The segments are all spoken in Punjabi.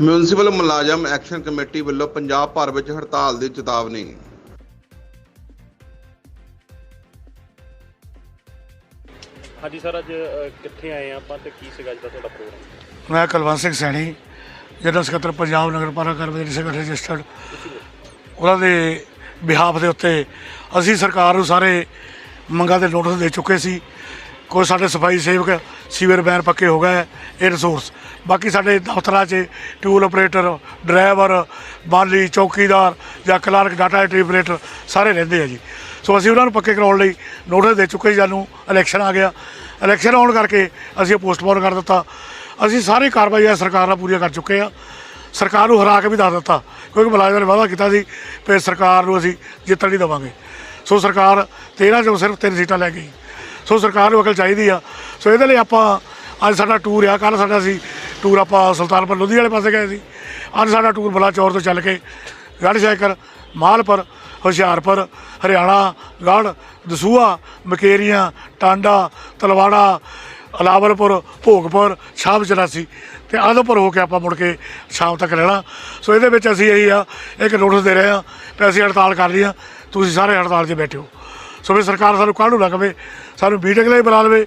ਮਿਊਨਿਸਪਲ ਮੁਲਾਜ਼ਮ ਐਕਸ਼ਨ ਕਮੇਟੀ ਵੱਲੋਂ ਪੰਜਾਬ ਭਰ ਵਿੱਚ ਹੜਤਾਲ ਦੀ ਚੇਤਾਵਨੀ। ਹਾਂਜੀ ਸਰ ਅੱਜ ਅ, ਕਿੱਥੇ ਆਏ ਆ ਆਪਾਂ ਤੇ ਕੀ ਸੀਗਾ ਅੱਜ ਦਾ ਤੁਹਾਡਾ ਪ੍ਰੋਗਰਾਮ? ਮੈਂ ਕੁਲਵੰਤ ਸਿੰਘ ਸੈਣੀ ਜਨਰਲ ਸਕੱਤਰ ਪੰਜਾਬ ਨਗਰ ਪਾਲਿਕਾ ਕਰਮਚਾਰੀ ਸੰਗਠਨ ਰਜਿਸਟਰਡ ਉਹਨਾਂ ਦੇ ਬਿਹਾਫ ਦੇ ਉੱਤੇ ਅਸੀਂ ਸਰਕਾਰ ਨੂੰ ਸਾਰੇ ਮੰਗਾਂ ਦੇ ਨੋਟਿਸ ਦੇ ਚੁੱਕੇ ਸੀ। ਕੋਈ ਸਾਡੇ ਸਫ਼ਾਈ ਸੇਵਕ, ਸੀਵਰ ਬੈਨ ਪੱਕੇ ਹੋ ਗਏ ਇਹ ਰਿਸੋਰਸ ਬਾਕੀ ਸਾਡੇ ਦਫ਼ਤਰਾਂ 'ਚ ਟੂਲ ਆਪਰੇਟਰ ਡਰਾਈਵਰ ਮਾਲੀ ਚੌਕੀਦਾਰ ਜਾਂ ਕਲਰਕ ਡਾਟਾ ਐਂਟਰੀ ਆਪਰੇਟਰ ਸਾਰੇ ਰਹਿੰਦੇ ਆ ਜੀ। ਸੋ ਅਸੀਂ ਉਹਨਾਂ ਨੂੰ ਪੱਕੇ ਕਰਾਉਣ ਲਈ ਨੋਟਿਸ ਦੇ ਚੁੱਕੇ ਸਾਨੂੰ ਇਲੈਕਸ਼ਨ ਆ ਗਿਆ। ਇਲੈਕਸ਼ਨ ਆਉਣ ਕਰਕੇ ਅਸੀਂ ਇਹ ਪੋਸਟਪੋਨ ਕਰ ਦਿੱਤਾ। ਅਸੀਂ ਸਾਰੀ ਕਾਰਵਾਈ ਸਰਕਾਰ ਨਾਲ ਪੂਰੀਆਂ ਕਰ ਚੁੱਕੇ ਆ। ਸਰਕਾਰ ਨੂੰ ਹਰਾ ਕੇ ਵੀ ਦੱਸ ਦਿੱਤਾ, ਕਿਉਂਕਿ ਮੁਲਾਜ਼ਮਾਂ ਨੇ ਵਾਅਦਾ ਕੀਤਾ ਸੀ ਕਿ ਸਰਕਾਰ ਨੂੰ ਅਸੀਂ ਜਿੱਤਣ ਨਹੀਂ ਦੇਵਾਂਗੇ। ਸੋ ਸਰਕਾਰ 13 ਚੋਂ ਸਿਰਫ ਤਿੰਨ ਸੀਟਾਂ ਲੈ ਗਈ ਸੋ ਸਰਕਾਰ ਨੂੰ ਅਕਲ ਚਾਹੀਦੀ ਆ। ਸੋ ਇਹਦੇ ਲਈ ਆਪਾਂ ਅੱਜ ਸਾਡਾ ਟੂਰ ਆ ਕੱਲ ਸਾਡਾ ਸੀ ਟੂਰ ਆਪਾਂ ਸੁਲਤਾਨਪੁਰ ਲੋਧੀ ਵਾਲੇ ਪਾਸੇ ਗਏ ਸੀ। ਅੱਜ ਸਾਡਾ ਟੂਰ ਬਲਾਚੌਰ ਤੋਂ ਚੱਲ ਕੇ ਗੜ੍ਹ ਸ਼ੇਖਰ ਮਾਲਪੁਰ, ਹੁਸ਼ਿਆਰਪੁਰ, ਹਰਿਆਣਾ, ਗੜ੍ਹ, ਦਸੂਹਾ, ਮਕੇਰੀਆਂ, ਟਾਂਡਾ, ਤਲਵਾੜਾ, ਅਲਾਵਲਪੁਰ, ਭੋਗਪੁਰ ਸ਼ਾਮ ਚਰਾਸੀ ਤੇ ਆਦਮਪੁਰ ਹੋ ਕੇ ਆਪਾਂ ਮੁੜ ਕੇ ਸ਼ਾਮ ਤੱਕ ਰਹਿਣਾ। ਸੋ ਇਹਦੇ ਵਿੱਚ ਅਸੀਂ ਇਹੀ ਆ, ਇੱਕ ਨੋਟਿਸ ਦੇ ਰਹੇ ਆ ਕਿ ਅਸੀਂ ਹੜਤਾਲ ਕਰ ਲਈ ਆ। ਤੁਸੀਂ ਸਾਰੇ ਹੜਤਾਲ 'ਚ ਬੈਠੇ ਹੋ। ਸੋ ਵੀ ਸਰਕਾਰ ਸਾਨੂੰ ਕਾਹਨੂੰ ਨਾ ਕਵੇ ਸਾਨੂੰ ਮੀਟਿੰਗ ਲਈ ਬੁਲਾ ਲਵੇ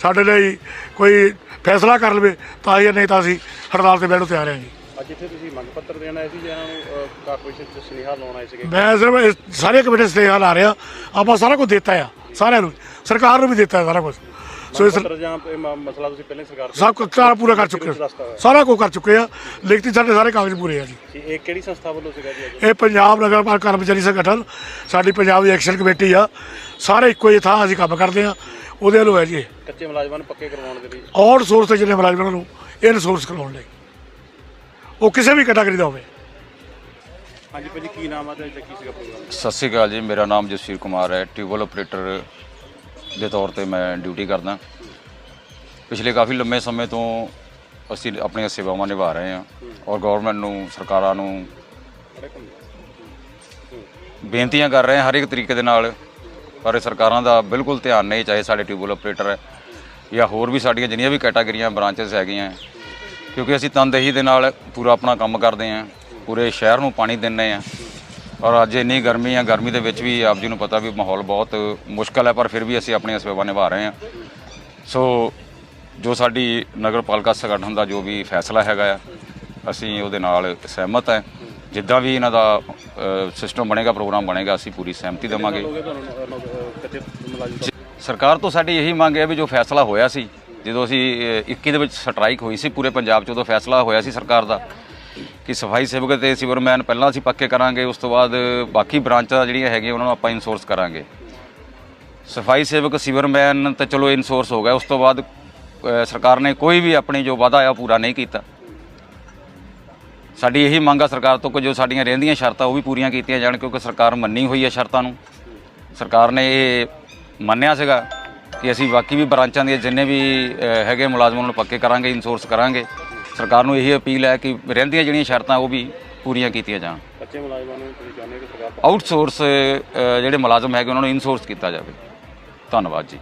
ਸਾਡੇ ਲਈ ਕੋਈ ਫੈਸਲਾ ਕਰ ਲਵੇ ਤਾਂ ਹੀ ਨਹੀਂ ਤਾਂ ਅਸੀਂ ਹੜਤਾਲ ਤੇ ਬੈਠੋ ਤਿਆਰ ਹਾਂ ਜੀ ਅੱਜ ਇੱਥੇ ਤੁਸੀਂ ਮੰਗ ਪੱਤਰ ਦੇਣ ਆਏ ਸੀ ਜਾਂ ਇਹਨਾਂ ਨੂੰ ਕਾਰਪੋਰੇਸ਼ਨ ਚ ਸੁਨੇਹਾ ਲਾਉਣ ਆਏ ਸੀਗੇ? ਮੈਂ ਸਿਰਫ ਇਸ ਸਾਰੇ ਕਮੇਟੀ ਸਟੇਹਾਂ ਲਾ ਰਿਹਾ ਆਪਾਂ ਸਾਰਾ ਕੁਝ ਦਿੱਤਾ ਆ ਸਾਰਿਆਂ ਨੂੰ ਸਰਕਾਰ ਨੂੰ ਵੀ ਦਿੱਤਾ ਸਾਰਾ ਕੁਝ। ਸੋ ਇਸ ਪੱਤਰ ਜਾਂ ਇਹ ਮ- ਮਸਲਾ ਤੁਸੀਂ ਪਹਿਲਾਂ ਹੀ ਸਰਕਾਰ ਤੋਂ ਸਭ ਕੁਝ ਸਾਰਾ ਪੂਰਾ ਕਰ ਚੁੱਕੇ ਹਾਂ। ਸਾਰਾ ਕੁਝ ਕਰ ਚੁੱਕੇ ਆ। ਲਿਖਤੀ ਸਾਡੇ ਸਾਰੇ ਕਾਗਜ਼ ਪੂਰੇ ਆ ਜੀ। ਸੀ ਇਹ ਕਿਹੜੀ ਸੰਸਥਾ ਵੱਲੋਂ ਸੀਗਾ ਜੀ ਅੱਜ? ਇਹ ਪੰਜਾਬ ਨਗਰ ਪਾਲਿਕਾ ਕਰਮਚਾਰੀ ਸੰਗਠਨ ਸਾਡੀ ਪੰਜਾਬ ਦੀ ਐਕਸ਼ਨ ਕਮੇਟੀ ਆ। ਸਾਰੇ ਇੱਕੋ ਹੀ ਥਾਂ ਅਸੀਂ ਕੰਮ ਕਰਦੇ ਆ। ਉਹਦੇ ਵੱਲੋਂ ਹੈ ਜੀ ਇਹ। ਕੱਚੇ ਮੁਲਾਜ਼ਮਾਂ ਨੂੰ ਪੱਕੇ ਕਰਵਾਉਣ ਦੇ ਲਈ। ਆਊਟ ਸੋਰਸ ਤੇ ਜਿਹੜੇ ਮੁਲਾਜ਼ਮਾਂ ਨੂੰ ਇਹ ਰਿਸੋਰਸ ਕਰਵਾਉਣ ਲਈ। ਉਹ ਕਿਸੇ ਵੀ ਕੈਟਾਗਰੀ ਦਾ ਹੋਵੇ। ਹਾਂਜੀ ਭਾਜੀ ਕੀ ਨਾਮ ਆ ਤੇ ਅੱਜ ਕੀ ਸੀਗਾ ਪ੍ਰੋਗਰਾਮ ਸਤਿ ਸ਼੍ਰੀ ਅਕਾਲ ਜੀ ਮੇਰਾ ਨਾਮ ਜਸਵੀਰ ਕੁਮਾਰ ਹੈ। ਟਿਊਬਲ ਆਪਰੇਟਰ ਦੇ ਤੌਰ ਤੇ ਮੈਂ ਡਿਊਟੀ ਕਰਦਾ। ਪਿਛਲੇ ਕਾਫੀ ਲੰਮੇ ਸਮੇਂ ਤੋਂ ਅਸੀਂ ਆਪਣੀਆਂ ਸੇਵਾਵਾਂ ਨਿਭਾ ਰਹੇ ਹਾਂ ਔਰ ਗਵਰਨਮੈਂਟ ਨੂੰ, ਸਰਕਾਰਾਂ ਨੂੰ ਬੇਨਤੀਆਂ ਕਰ ਰਹੇ ਹਾਂ ਹਰ ਇੱਕ ਤਰੀਕੇ ਦੇ ਨਾਲ। ਪਰ ਸਰਕਾਰਾਂ ਦਾ ਬਿਲਕੁਲ ਧਿਆਨ ਨਹੀਂ, ਚਾਹੇ ਸਾਡੇ ਟਿਊਬਲ ਆਪਰੇਟਰ ਹੈ ਜਾਂ ਹੋਰ ਵੀ ਸਾਡੀਆਂ ਜਿੰਨੀਆਂ ਵੀ ਕੈਟਾਗਰੀਆਂ ਬ੍ਰਾਂਚਸ ਹੈਗੀਆਂ। ਕਿਉਂਕਿ ਅਸੀਂ ਤਨਦੇਹੀ ਦੇ ਨਾਲ ਪੂਰਾ ਆਪਣਾ ਕੰਮ ਕਰਦੇ ਹਾਂ, ਪੂਰੇ ਸ਼ਹਿਰ ਨੂੰ ਪਾਣੀ ਦਿੰਨੇ ਆ ਔਰ ਅੱਜ ਇੰਨੀ ਗਰਮੀ ਆ ਗਰਮੀ ਦੇ ਵਿੱਚ ਵੀ ਆਪ ਜੀ ਨੂੰ ਪਤਾ ਵੀ ਮਾਹੌਲ ਬਹੁਤ ਮੁਸ਼ਕਲ ਹੈ ਪਰ ਫਿਰ ਵੀ ਅਸੀਂ ਆਪਣੀਆਂ ਸੇਵਾਵਾਂ ਨਿਭਾ ਰਹੇ ਹਾਂ। ਸੋ ਜੋ ਸਾਡੀ ਨਗਰ ਪਾਲਿਕਾ ਸੰਗਠਨ ਦਾ ਜੋ ਵੀ ਫੈਸਲਾ ਹੈਗਾ ਆ ਅਸੀਂ ਉਹਦੇ ਨਾਲ ਸਹਿਮਤ ਹੈ। ਜਿੱਦਾਂ ਵੀ ਇਹਨਾਂ ਦਾ ਸਿਸਟਮ ਬਣੇਗਾ ਪ੍ਰੋਗਰਾਮ ਬਣੇਗਾ ਅਸੀਂ ਪੂਰੀ ਸਹਿਮਤੀ ਦੇਵਾਂਗੇ। ਸਰਕਾਰ ਤੋਂ ਸਾਡੀ ਇਹੀ ਮੰਗ ਹੈ ਵੀ ਜੋ ਫੈਸਲਾ ਹੋਇਆ ਸੀ ਜਦੋਂ ਅਸੀਂ ਅਹ, 21 ਦੇ ਵਿੱਚ ਸਟ੍ਰਾਈਕ ਹੋਈ ਸੀ ਪੂਰੇ ਪੰਜਾਬ 'ਚ ਉਦੋਂ ਫੈਸਲਾ ਹੋਇਆ ਸੀ ਸਰਕਾਰ ਦਾ ਕਿ ਸਫ਼ਾਈ ਸੇਵਕ ਤੇ ਸਿਵਰਮੈਨ ਪਹਿਲਾਂ ਅਸੀਂ ਪੱਕੇ ਕਰਾਂਗੇ ਉਸ ਤੋਂ ਬਾਅਦ ਬਾਕੀ ਬ੍ਰਾਂਚਾਂ ਜਿਹੜੀਆਂ ਹੈਗੀਆਂ ਉਹਨਾਂ ਨੂੰ ਆਪਾਂ ਇਨਸੋਰਸ ਕਰਾਂਗੇ। ਸਫ਼ਾਈ ਸੇਵਕ ਸਿਵਰਮੈਨ ਤਾਂ ਚਲੋ ਇਨਸੋਰਸ ਹੋ ਗਿਆ ਉਸ ਤੋਂ ਬਾਅਦ ਸਰਕਾਰ ਨੇ ਕੋਈ ਵੀ ਆਪਣੀ ਜੋ ਵਾਅਦਾ ਆ ਉਹ ਪੂਰਾ ਨਹੀਂ ਕੀਤਾ। ਸਾਡੀ ਇਹੀ ਮੰਗ ਆ ਸਰਕਾਰ ਤੋਂ ਕਿ ਜੋ ਸਾਡੀਆਂ ਰਹਿੰਦੀਆਂ ਸ਼ਰਤਾਂ ਉਹ ਵੀ ਪੂਰੀਆਂ ਕੀਤੀਆਂ ਜਾਣ ਕਿਉਂਕਿ ਸਰਕਾਰ ਮੰਨੀ ਹੋਈ ਹੈ ਸ਼ਰਤਾਂ ਨੂੰ। ਸਰਕਾਰ ਨੇ ਇਹ ਮੰਨਿਆ ਸੀਗਾ ਕਿ ਅਸੀਂ ਬਾਕੀ ਵੀ ਬ੍ਰਾਂਚਾਂ ਦੀਆਂ ਜਿੰਨੇ ਵੀ ਅਹ, ਹੈਗੇ ਮੁਲਾਜ਼ਮਾਂ ਨੂੰ ਪੱਕੇ ਕਰਾਂਗੇ ਇਨਸੋਰਸ ਕਰਾਂਗੇ। ਸਰਕਾਰ ਨੂੰ ਇਹੀ ਅਪੀਲ ਹੈ ਕਿ ਰਹਿੰਦੀਆਂ ਜਿਹੜੀਆਂ ਸ਼ਰਤਾਂ ਉਹ ਵੀ ਪੂਰੀਆਂ ਕੀਤੀਆਂ ਜਾਣ। ਕੱਚੇ ਮੁਲਾਜ਼ਮਾਂ ਨੂੰ ਤੁਸੀਂ ਚਾਹੁੰਦੇ ਕਿ ਸਰਕਾਰ ਆਊਟਸੋਰਸ ਜਿਹੜੇ ਮੁਲਾਜ਼ਮ ਹੈਗੇ ਉਹਨਾਂ ਨੂੰ ਇਨਸੋਰਸ ਕੀਤਾ ਜਾਵੇ। ਧੰਨਵਾਦ ਜੀ।